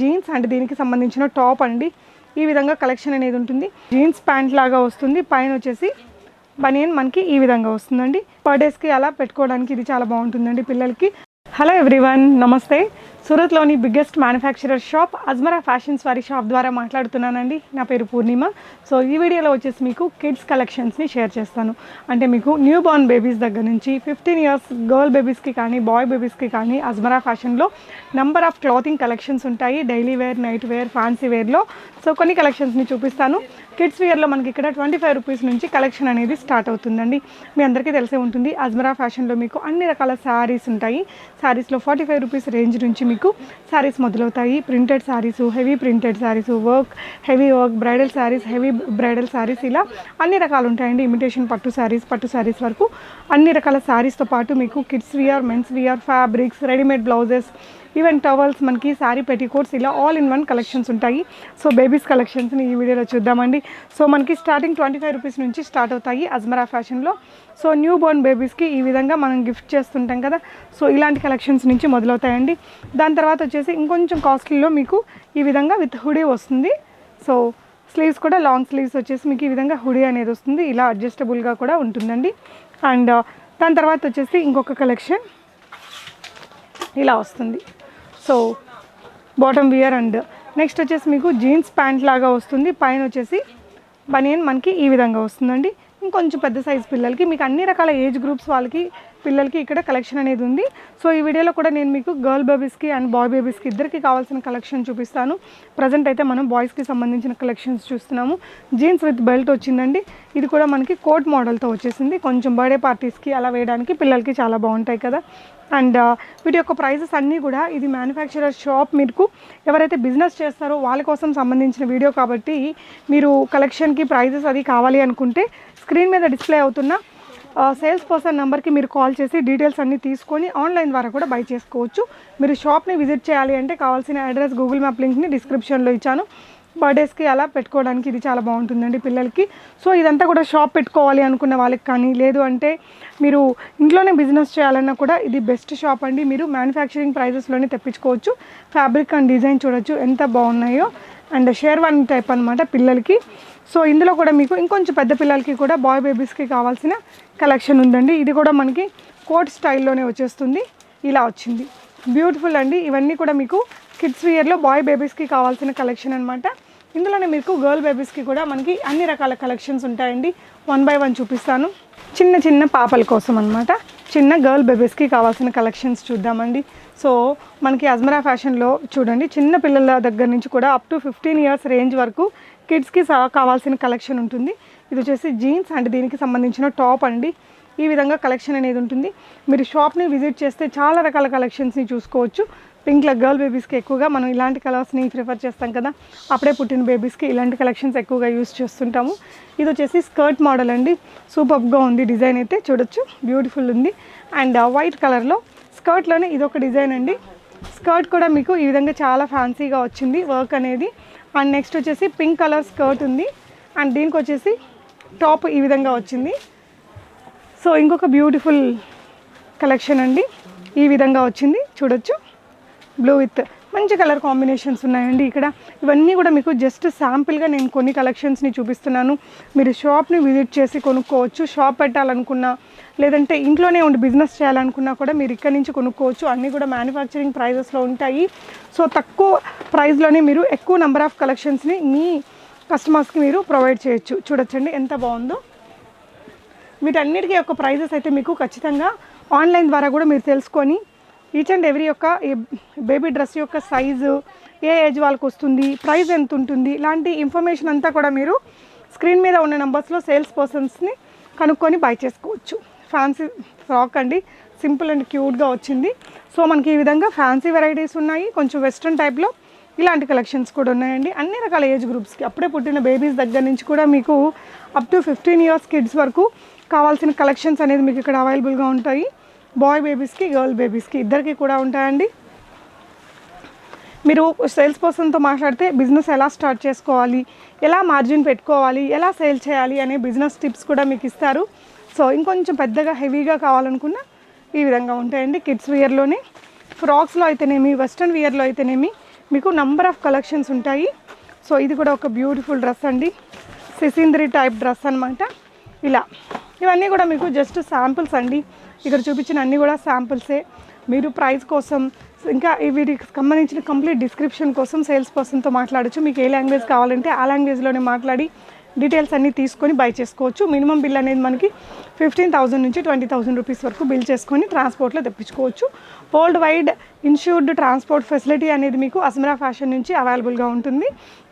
Jeans and దీనికి సంబంధించిన top అండి. ఈ విధంగా కలెక్షన్ అనేది ఉంటుంది. జీన్స్ ప్యాంట్ లాగా వస్తుంది. పైన వచ్చేసి బనియన్ మనకి ఈ విధంగా వస్తుందండి. పర్ డేస్కి అలా పెట్టుకోవడానికి ఇది చాలా బాగుంటుందండి పిల్లలకి. హలో ఎవ్రీవన్ నమస్తే. సూరత్లోని biggest manufacturer shop Ajmera fashions వారి షాప్ ద్వారా మాట్లాడుతున్నానండి. నా పేరు పూర్ణిమ. సో ఈ వీడియోలో వచ్చేసి మీకు కిడ్స్ కలెక్షన్స్ని షేర్ చేస్తాను. అంటే మీకు న్యూ బార్న్ బేబీస్ దగ్గర నుంచి ఫిఫ్టీన్ ఇయర్స్ గర్ల్ బేబీస్కి కానీ బాయ్ బేబీస్కి కానీ అజ్మరా ఫ్యాషన్లో నంబర్ ఆఫ్ క్లాతింగ్ కలెక్షన్స్ ఉంటాయి. Daily wear night wear fancy వేర్లో so కొన్ని కలెక్షన్స్ని చూపిస్తాను. కిడ్స్ వేర్లో మనకి ఇక్కడ ట్వంటీ ఫైవ్ రూపీస్ నుంచి కలెక్షన్ అనేది స్టార్ట్ అవుతుందండి. మీ అందరికీ తెలిసే ఉంటుంది అజ్మరా ఫ్యాషన్లో మీకు అన్ని రకాల శారీస్ ఉంటాయి. శారీస్లో ఫార్టీ ఫైవ్ రూపీస్ రేంజ్ నుంచి మీకు శారీస్ మొదలవుతాయి. Printed saris heavy printed saris work heavy work bridal saris heavy bridal saris ఇలా అన్ని రకాలు ఉంటాయండి ఇమిటేషన్ పట్టు శారీస్ పట్టు శారీస్ వరకు అన్ని రకాల శారీస్తో పాటు మీకు kids wear men's wear fabrics readymade blouses even towels మనకి శారీ పెటికోట్స్ ఇలా ఆల్ ఇన్ వన్ కలెక్షన్స్ ఉంటాయి. సో బేబీస్ కలెక్షన్స్ని ఈ వీడియోలో చూద్దామండి. సో మనకి స్టార్టింగ్ ట్వంటీ ఫైవ్ రూపీస్ నుంచి స్టార్ట్ అవుతాయి అజ్మరా ఫ్యాషన్లో సో న్యూ బోర్న్ బేబీస్కి ఈ విధంగా మనం గిఫ్ట్ చేస్తుంటాం కదా. సో ఇలాంటి కలెక్షన్స్ నుంచి మొదలవుతాయండి. దాని తర్వాత వచ్చేసి ఇంకొంచెం కాస్ట్లీలో మీకు ఈ విధంగా విత్ హుడీ వస్తుంది. సో స్లీవ్స్ కూడా లాంగ్ స్లీవ్స్ వచ్చేసి మీకు ఈ విధంగా హుడీ అనేది వస్తుంది. ఇలా అడ్జస్టబుల్గా కూడా ఉంటుందండి. అండ్ దాని తర్వాత వచ్చేసి ఇంకొక కలెక్షన్ ఇలా వస్తుంది. So bottom wear and next వచ్చేసి మీకు జీన్స్ ప్యాంట్ లాగా వస్తుంది. పైన వచ్చేసి బనియన్ మనకి ఈ విధంగా వస్తుందండి. ఇంకొంచెం పెద్ద సైజ్ పిల్లలకి మీకు అన్ని రకాల ఏజ్ గ్రూప్స్ వాళ్ళకి పిల్లలకి ఇక్కడ కలెక్షన్ అనేది ఉంది. సో ఈ వీడియోలో కూడా నేను మీకు గర్ల్ బేబీస్కి అండ్ బాయ్ బేబీస్కి ఇద్దరికి కావాల్సిన కలెక్షన్ చూపిస్తాను. ప్రజెంట్ అయితే మనం బాయ్స్కి సంబంధించిన కలెక్షన్స్ చూస్తున్నాము. జీన్స్ విత్ బెల్ట్ వచ్చిందండి. ఇది కూడా మనకి కోట్ మోడల్తో వచ్చేసింది. కొంచెం బర్త్డే పార్టీస్కి అలా వేయడానికి పిల్లలకి చాలా బాగుంటాయి కదా. అండ్ uh, వీటి యొక్క ప్రైజెస్ అన్నీ కూడా ఇది మ్యానుఫ్యాక్చరర్ షాప్ మీకు ఎవరైతే బిజినెస్ చేస్తారో వాళ్ళ కోసం సంబంధించిన వీడియో కాబట్టి మీరు కలెక్షన్కి ప్రైజెస్ అది కావాలి అనుకుంటే స్క్రీన్ మీద డిస్ప్లే అవుతున్న సేల్స్ పర్సన్ నెంబర్కి మీరు కాల్ చేసి డీటెయిల్స్ అన్నీ తీసుకొని ఆన్లైన్ ద్వారా కూడా బై చేసుకోవచ్చు. మీరు షాప్ని విజిట్ చేయాలి అంటే కావాల్సిన అడ్రస్ గూగుల్ మ్యాప్ లింక్ని డిస్క్రిప్షన్లో ఇచ్చాను. బర్త్డేస్కి అలా పెట్టుకోవడానికి ఇది చాలా బాగుంటుందండి పిల్లలకి. సో ఇదంతా కూడా షాప్ పెట్టుకోవాలి అనుకున్న వాళ్ళకి కానీ లేదు అంటే మీరు ఇంట్లోనే బిజినెస్ చేయాలన్నా కూడా ఇది బెస్ట్ షాప్ అండి. మీరు మ్యానుఫ్యాక్చరింగ్ ప్రైజెస్లోనే తెప్పించుకోవచ్చు. ఫ్యాబ్రిక్ అండ్ డిజైన్ చూడొచ్చు. ఎంత బాగున్నాయో. అండ్ షేర్వాన్ టైప్ అనమాట పిల్లలకి. సో ఇందులో కూడా మీకు ఇంకొంచెం పెద్ద పిల్లలకి కూడా బాయ్ బేబీస్కి కావాల్సిన కలెక్షన్ ఉందండి. ఇది కూడా మనకి కోట్ స్టైల్లోనే వచ్చేస్తుంది. ఇలా వచ్చింది. బ్యూటిఫుల్ అండి. ఇవన్నీ కూడా మీకు కిడ్స్ వియర్లో బాయ్ బేబీస్కి కావాల్సిన కలెక్షన్ అనమాట ఇందులోనే మీకు గర్ల్ బేబీస్కి కూడా మనకి అన్ని రకాల కలెక్షన్స్ ఉంటాయండి. వన్ బై వన్ చూపిస్తాను. చిన్న చిన్న పాపల కోసం అనమాట చిన్న గర్ల్ బేబీస్కి కావాల్సిన కలెక్షన్స్ చూద్దామండి. సో మనకి అజ్మరా ఫ్యాషన్లో చూడండి చిన్న పిల్లల దగ్గర నుంచి కూడా up to fifteen years range వరకు కిడ్స్కి కావాల్సిన కలెక్షన్ ఉంటుంది. ఇది వచ్చేసి జీన్స్ అండ్ దీనికి సంబంధించిన టాప్ అండి. ఈ విధంగా కలెక్షన్ అనేది ఉంటుంది. మీరు షాప్ని విజిట్ చేస్తే చాలా రకాల కలెక్షన్స్ని చూసుకోవచ్చు. పింక్ల గర్ల్ బేబీస్కి ఎక్కువగా మనం ఇలాంటి కలర్స్ని ప్రిఫర్ చేస్తాం కదా. అప్పుడే పుట్టిన బేబీస్కి ఇలాంటి కలెక్షన్స్ ఎక్కువగా యూస్ చేస్తుంటాము. ఇది వచ్చేసి స్కర్ట్ మోడల్ అండి. సూపర్గా ఉంది డిజైన్ అయితే. చూడొచ్చు. బ్యూటిఫుల్ ఉంది. అండ్ వైట్ కలర్లో స్కర్ట్లోనే ఇదొక డిజైన్ అండి. స్కర్ట్ కూడా మీకు ఈ విధంగా చాలా ఫ్యాన్సీగా వచ్చింది వర్క్ అనేది. అండ్ నెక్స్ట్ వచ్చేసి పింక్ కలర్ స్కర్ట్ ఉంది. అండ్ దీనికి వచ్చేసి టాప్ ఈ విధంగా వచ్చింది. సో ఇంకొక బ్యూటిఫుల్ కలెక్షన్ అండి. ఈ విధంగా వచ్చింది. చూడొచ్చు. బ్లూ విత్ మంచి కలర్ కాంబినేషన్స్ ఉన్నాయండి ఇక్కడ. ఇవన్నీ కూడా మీకు జస్ట్ శాంపిల్గా నేను కొన్ని కలెక్షన్స్ని చూపిస్తున్నాను. మీరు షాప్ని విజిట్ చేసి కొనుక్కోవచ్చు. షాప్ పెట్టాలనుకున్నా లేదంటే ఇంట్లోనే ఉండి బిజినెస్ చేయాలనుకున్నా కూడా మీరు ఇక్కడ నుంచి కొనుక్కోవచ్చు. అన్నీ కూడా మ్యానుఫ్యాక్చరింగ్ ప్రైజెస్లో ఉంటాయి. సో తక్కువ ప్రైస్లోనే మీరు ఎక్కువ నెంబర్ ఆఫ్ కలెక్షన్స్ని మీ కస్టమర్స్కి మీరు ప్రొవైడ్ చేయొచ్చు. చూడొచ్చండి. ఎంత బాగుందో. వీటన్నిటికీ యొక్క ప్రైజెస్ అయితే మీకు ఖచ్చితంగా ఆన్లైన్ ద్వారా కూడా మీరు తెలుసుకొని ఈచ్ అండ్ ఎవ్రీ యొక్క బేబీ డ్రెస్ యొక్క సైజు ఏ ఏజ్ వాళ్ళకి వస్తుంది ప్రైస్ ఎంత ఉంటుంది ఇలాంటి ఇన్ఫర్మేషన్ అంతా కూడా మీరు స్క్రీన్ మీద ఉన్న నెంబర్స్లో సేల్స్ పర్సన్స్ని కనుక్కొని బై చేసుకోవచ్చు. ఫ్యాన్సీ ఫ్రాక్ అండి సింపుల్ అండ్ క్యూట్గా వచ్చింది. సో మనకి ఈ విధంగా ఫ్యాన్సీ వెరైటీస్ ఉన్నాయి. కొంచెం వెస్ట్రన్ టైప్లో ఇలాంటి కలెక్షన్స్ కూడా ఉన్నాయండి. అన్ని రకాల ఏజ్ గ్రూప్స్కి అప్పుడే పుట్టిన బేబీస్ దగ్గర నుంచి కూడా మీకు up to fifteen years kids వరకు కావాల్సిన కలెక్షన్స్ అనేది మీకు ఇక్కడ అవైలబుల్గా ఉంటాయి. బాయ్ బేబీస్కి గర్ల్ బేబీస్కి ఇద్దరికి కూడా ఉంటాయండి. మీరు సేల్స్ పర్సన్తో మాట్లాడితే బిజినెస్ ఎలా స్టార్ట్ చేసుకోవాలి ఎలా మార్జిన్ పెట్టుకోవాలి ఎలా సేల్ చేయాలి అనే బిజినెస్ టిప్స్ కూడా మీకు ఇస్తారు. సో ఇంకొంచెం పెద్దగా హెవీగా కావాలనుకున్న ఈ విధంగా ఉంటాయండి కిడ్స్ వియర్లోనే ఫ్రాక్స్లో అయితేనేమి వెస్ట్రన్ వియర్లో అయితేనేమి మీకు నంబర్ ఆఫ్ కలెక్షన్స్ ఉంటాయి. సో ఇది కూడా ఒక బ్యూటిఫుల్ డ్రెస్ అండి. సిసింద్రి టైప్ డ్రెస్ అనమాట ఇలా. ఇవన్నీ కూడా మీకు జస్ట్ శాంపుల్స్ అండి. ఇక్కడ చూపించిన అన్నీ కూడా శాంపుల్సే మీరు ప్రైస్ కోసం ఇంకా వీటికి సంబంధించిన కంప్లీట్ డిస్క్రిప్షన్ కోసం సేల్స్ పర్సన్తో మాట్లాడచ్చు. మీకు ఏ లాంగ్వేజ్ కావాలంటే ఆ లాంగ్వేజ్లోనే మాట్లాడి డీటెయిల్స్ అన్నీ తీసుకొని బై చేసుకోవచ్చు. మినిమం బిల్ అనేది మనకి ఫిఫ్టీన్ థౌసండ్ నుంచి ట్వంటీ థౌసండ్ రూపీస్ వరకు బిల్ చేసుకొని ట్రాన్స్పోర్ట్లో తెప్పించుకోవచ్చు. World wide insured transport facility అనేది మీకు అస్మరా ఫ్యాషన్ నుంచి అవైలబుల్గా ఉంటుంది.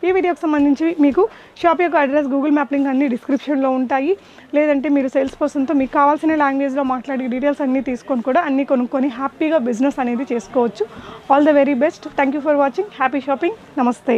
ఈ వీడియోకి సంబంధించి మీకు షాప్ యొక్క అడ్రస్ గూగుల్ మ్యాప్ లింక్ అన్ని డిస్క్రిప్షన్లో ఉంటాయి. లేదంటే మీరు సేల్స్ పర్సన్తో మీకు కావాల్సిన లాంగ్వేజ్లో మాట్లాడి డీటెయిల్స్ అన్నీ తీసుకొని కూడా అన్నీ కొనుక్కొని హ్యాపీగా బిజినెస్ అనేది చేసుకోవచ్చు. All the very best thank you for watching happy shopping నమస్తే